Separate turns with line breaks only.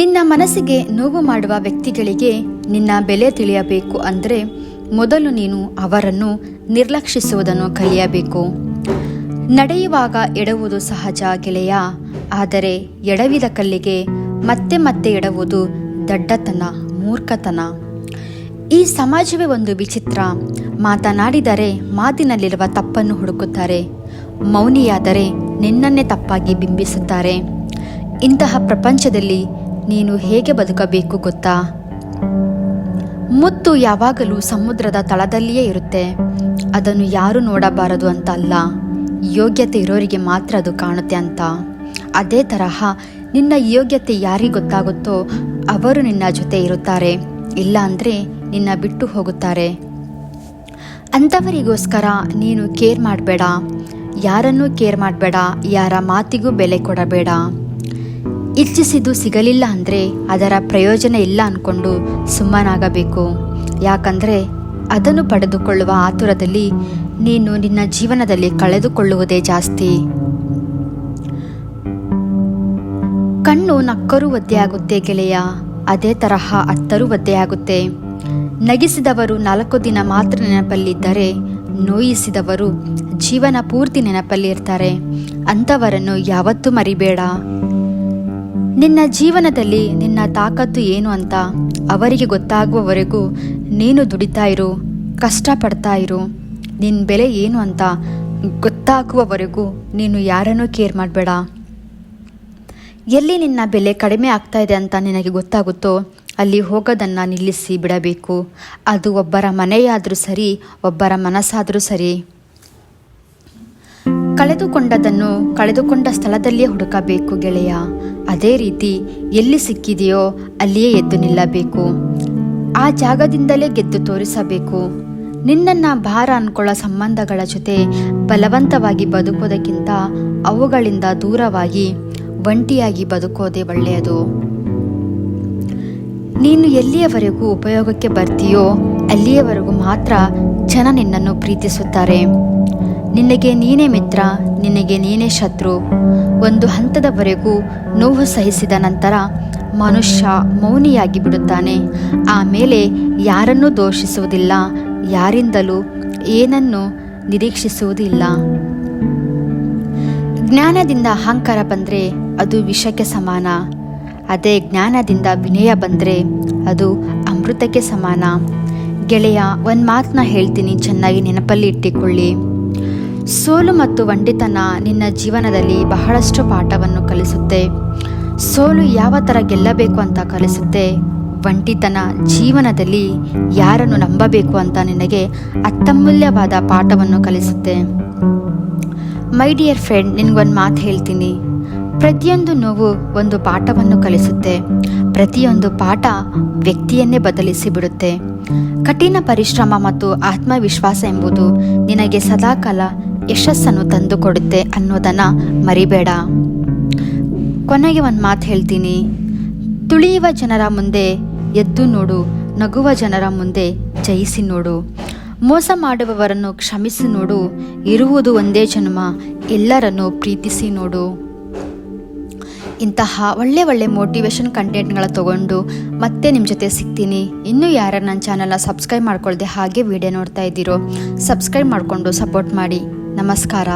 ನಿನ್ನ ಮನಸ್ಸಿಗೆ ನೋವು ಮಾಡುವ ವ್ಯಕ್ತಿಗಳಿಗೆ ನಿನ್ನ ಬೆಲೆ ತಿಳಿಯಬೇಕು ಅಂದರೆ ಮೊದಲು ನೀನು ಅವರನ್ನು ನಿರ್ಲಕ್ಷಿಸುವುದನ್ನು ಕಲಿಯಬೇಕು. ನಡೆಯುವಾಗ ಎಡವುದು ಸಹಜ ಗೆಳೆಯ, ಆದರೆ ಎಡವಿದ ಕಲ್ಲಿಗೆ ಮತ್ತೆ ಮತ್ತೆ ಎಡವುದು ದಡ್ಡತನ, ಮೂರ್ಖತನ. ಈ ಸಮಾಜವೇ ಒಂದು ವಿಚಿತ್ರ. ಮಾತನಾಡಿದರೆ ಮಾತಿನಲ್ಲಿರುವ ತಪ್ಪನ್ನು ಹುಡುಕುತ್ತಾರೆ. ಮೌನಿಯಾದರೆ ನಿನ್ನನ್ನೇ ತಪ್ಪಾಗಿ ಬಿಂಬಿಸುತ್ತಾರೆ. ಇಂತಹ ಪ್ರಪಂಚದಲ್ಲಿ ನೀನು ಹೇಗೆ ಬದುಕಬೇಕು ಗೊತ್ತಾ? ಮುತ್ತು ಯಾವಾಗಲೂ ಸಮುದ್ರದ ತಳದಲ್ಲಿಯೇ ಇರುತ್ತೆ. ಅದನ್ನು ಯಾರು ನೋಡಬಾರದು ಅಂತ ಅಲ್ಲ ಯೋಗ್ಯತೆ ಇರೋರಿಗೆ ಮಾತ್ರ ಅದು ಕಾಣುತ್ತೆ ಅಂತ. ಅದೇ ತರಹ ನಿನ್ನ ಯೋಗ್ಯತೆ ಯಾರಿಗೆ ಗೊತ್ತಾಗುತ್ತೋ ಅವರು ನಿನ್ನ ಜೊತೆ ಇರುತ್ತಾರೆ. ಇಲ್ಲ ಅಂದರೆ ನಿನ್ನ ಬಿಟ್ಟು ಹೋಗುತ್ತಾರೆ. ಅಂಥವರಿಗೋಸ್ಕರ ನೀನು ಕೇರ್ ಮಾಡಬೇಡ. ಯಾರನ್ನೂ ಕೇರ್ ಮಾಡಬೇಡ. ಯಾರ ಮಾತಿಗೂ ಬೆಲೆ ಕೊಡಬೇಡ. ಇಚ್ಛಿಸಿದ್ದು ಸಿಗಲಿಲ್ಲ ಅಂದರೆ ಅದರ ಪ್ರಯೋಜನ ಇಲ್ಲ ಅಂದ್ಕೊಂಡು ಸುಮ್ಮನಾಗಬೇಕು. ಯಾಕಂದರೆ ಅದನ್ನು ಪಡೆದುಕೊಳ್ಳುವ ಆತುರದಲ್ಲಿ ನೀನು ನಿನ್ನ ಜೀವನದಲ್ಲಿ ಕಳೆದುಕೊಳ್ಳುವುದೇ ಜಾಸ್ತಿ. ಕಣ್ಣು ನಕ್ಕರೂ ಒದ್ದೆಯಾಗುತ್ತೆ ಗೆಳೆಯ, ಅದೇ ತರಹ ಅತ್ತರೂ ಒದ್ದೆಯಾಗುತ್ತೆ ನಗಿಸಿದವರು ನಾಲ್ಕು ದಿನ ಮಾತ್ರ ನೆನಪಲ್ಲಿದ್ದರೆ, ನೋಯಿಸಿದವರು ಜೀವನ ಪೂರ್ತಿ ನೆನಪಲ್ಲಿರ್ತಾರೆ. ಅಂಥವರನ್ನು ಯಾವತ್ತೂ ಮರಿಬೇಡ. ನಿನ್ನ ಜೀವನದಲ್ಲಿ ನಿನ್ನ ತಾಕತ್ತು ಏನು ಅಂತ ಅವರಿಗೆ ಗೊತ್ತಾಗುವವರೆಗೂ ನೀನು ದುಡಿತಾ ಇರು, ಕಷ್ಟಪಡ್ತಾ ಇರು. ನಿನ್ನ ಬೆಲೆ ಏನು ಅಂತ ಗೊತ್ತಾಗುವವರೆಗೂ ನೀನು ಯಾರನ್ನೂ ಕೇರ್ ಮಾಡಬೇಡ. ಎಲ್ಲಿ ನಿನ್ನ ಬೆಲೆ ಕಡಿಮೆ ಆಗ್ತಾ ಇದೆ ಅಂತ ನಿನಗೆ ಗೊತ್ತಾಗುತ್ತೋ ಅಲ್ಲಿ ಹೋಗೋದನ್ನು ನಿಲ್ಲಿಸಿ ಬಿಡಬೇಕು. ಅದು ಒಬ್ಬರ ಮನೆಯಾದರೂ ಸರಿ, ಒಬ್ಬರ ಮನಸ್ಸಾದರೂ ಸರಿ. ಕಳೆದುಕೊಂಡದನ್ನು ಕಳೆದುಕೊಂಡ ಸ್ಥಳದಲ್ಲಿಯೇ ಹುಡುಕಬೇಕು ಗೆಳೆಯ. ಅದೇ ರೀತಿ ಎಲ್ಲಿ ಸಿಕ್ಕಿದೆಯೋ ಅಲ್ಲಿಯೇ ಎದ್ದು ನಿಲ್ಲಬೇಕು. ಆ ಜಾಗದಿಂದಲೇ ಗೆದ್ದು ತೋರಿಸಬೇಕು. ನಿನ್ನನ್ನ ಭಾರ ಅನ್ಕೊಳ್ಳೋ ಸಂಬಂಧಗಳ ಜೊತೆ ಬಲವಂತವಾಗಿ ಬದುಕೋದಕ್ಕಿಂತ ಅವುಗಳಿಂದ ದೂರವಾಗಿ ಒಂಟಿಯಾಗಿ ಬದುಕೋದೇ ಒಳ್ಳೆಯದು. ನೀನು ಎಲ್ಲಿಯವರೆಗೂ ಉಪಯೋಗಕ್ಕೆ ಬರ್ತೀಯೋ ಅಲ್ಲಿಯವರೆಗೂ ಮಾತ್ರ ಜನ ನಿನ್ನನ್ನು ಪ್ರೀತಿಸುತ್ತಾರೆ. ನಿನಗೆ ನೀನೇ ಮಿತ್ರ, ನಿನಗೆ ನೀನೇ ಶತ್ರು. ಒಂದು ಹಂತದವರೆಗೂ ನೋವು ಸಹಿಸಿದ ನಂತರ ಮನುಷ್ಯ ಮೌನಿಯಾಗಿ ಬಿಡುತ್ತಾನೆ. ಆಮೇಲೆ ಯಾರನ್ನೂ ದೋಷಿಸುವುದಿಲ್ಲ, ಯಾರಿಂದಲೂ ಏನನ್ನು ನಿರೀಕ್ಷಿಸುವುದಿಲ್ಲ. ಜ್ಞಾನದಿಂದ ಅಹಂಕಾರ ಬಂದರೆ ಅದು ವಿಷಕ್ಕೆ ಸಮಾನ. ಅದೇ ಜ್ಞಾನದಿಂದ ವಿನಯ ಬಂದರೆ ಅದು ಅಮೃತಕ್ಕೆ ಸಮಾನ. ಗೆಳೆಯ, ಒಂದು ಮಾತನ್ನ ಹೇಳ್ತೀನಿ, ಚೆನ್ನಾಗಿ ನೆನಪಲ್ಲಿ ಇಟ್ಟಿಕೊಳ್ಳಿ. ಸೋಲು ಮತ್ತು ಒಂಡಿತನ ನಿನ್ನ ಜೀವನದಲ್ಲಿ ಬಹಳಷ್ಟು ಪಾಠವನ್ನು ಕಲಿಸುತ್ತೆ. ಸೋಲು ಯಾವ ಥರ ಗೆಲ್ಲಬೇಕು ಅಂತ ಕಲಿಸುತ್ತೆ ಒಂಟಿತನ ಜೀವನದಲ್ಲಿ ಯಾರನ್ನು ನಂಬಬೇಕು ಅಂತ ನಿನಗೆ ಅತ್ಯಮೂಲ್ಯವಾದ ಪಾಠವನ್ನು ಕಲಿಸುತ್ತೆ. ಮೈ ಡಿಯರ್ ಫ್ರೆಂಡ್ ನಿನಗೊಂದು ಮಾತು ಹೇಳ್ತೀನಿ. ಪ್ರತಿಯೊಂದು ನೋವು ಒಂದು ಪಾಠವನ್ನು ಕಲಿಸುತ್ತೆ. ಪ್ರತಿಯೊಂದು ಪಾಠ ವ್ಯಕ್ತಿಯನ್ನೇ ಬದಲಿಸಿ ಬಿಡುತ್ತೆ. ಕಠಿಣ ಪರಿಶ್ರಮ ಮತ್ತು ಆತ್ಮವಿಶ್ವಾಸ ಎಂಬುದು ನಿನಗೆ ಸದಾಕಾಲ ಯಶಸ್ಸನ್ನು ತಂದುಕೊಡುತ್ತೆ ಅನ್ನೋದನ್ನು ಮರಿಬೇಡ. ಕೊನೆಗೆ ಒಂದು ಮಾತು ಹೇಳ್ತೀನಿ. ತುಳಿಯುವ ಜನರ ಮುಂದೆ ಎದ್ದು ನೋಡು, ನಗುವ ಜನರ ಮುಂದೆ ಜಯಿಸಿ ನೋಡು. ಮೋಸ ಮಾಡುವವರನ್ನು ಕ್ಷಮಿಸಿ ನೋಡು, ಇರುವುದು ಒಂದೇ ಜನ್ಮ, ಎಲ್ಲರನ್ನು ಪ್ರೀತಿಸಿ ನೋಡು. ಇಂತಹ ಒಳ್ಳೆ ಒಳ್ಳೆ ಮೋಟಿವೇಶನ್ ಕಂಟೆಂಟ್ಗಳ ತಗೊಂಡು ಮತ್ತೆ ನಿಮ್ಮ ಜೊತೆ ಸಿಗ್ತೀನಿ. ಇನ್ನೂ ಯಾರು ನನ್ನ ಚಾನಲ್ನ ಸಬ್ಸ್ಕ್ರೈಬ್ ಮಾಡ್ಕೊಳ್ದೆ ಹಾಗೆ ವಿಡಿಯೋ ನೋಡ್ತಾ ಇದ್ದೀರೋ ಸಬ್ಸ್ಕ್ರೈಬ್ ಮಾಡಿಕೊಂಡು ಸಪೋರ್ಟ್ ಮಾಡಿ. ನಮಸ್ಕಾರ.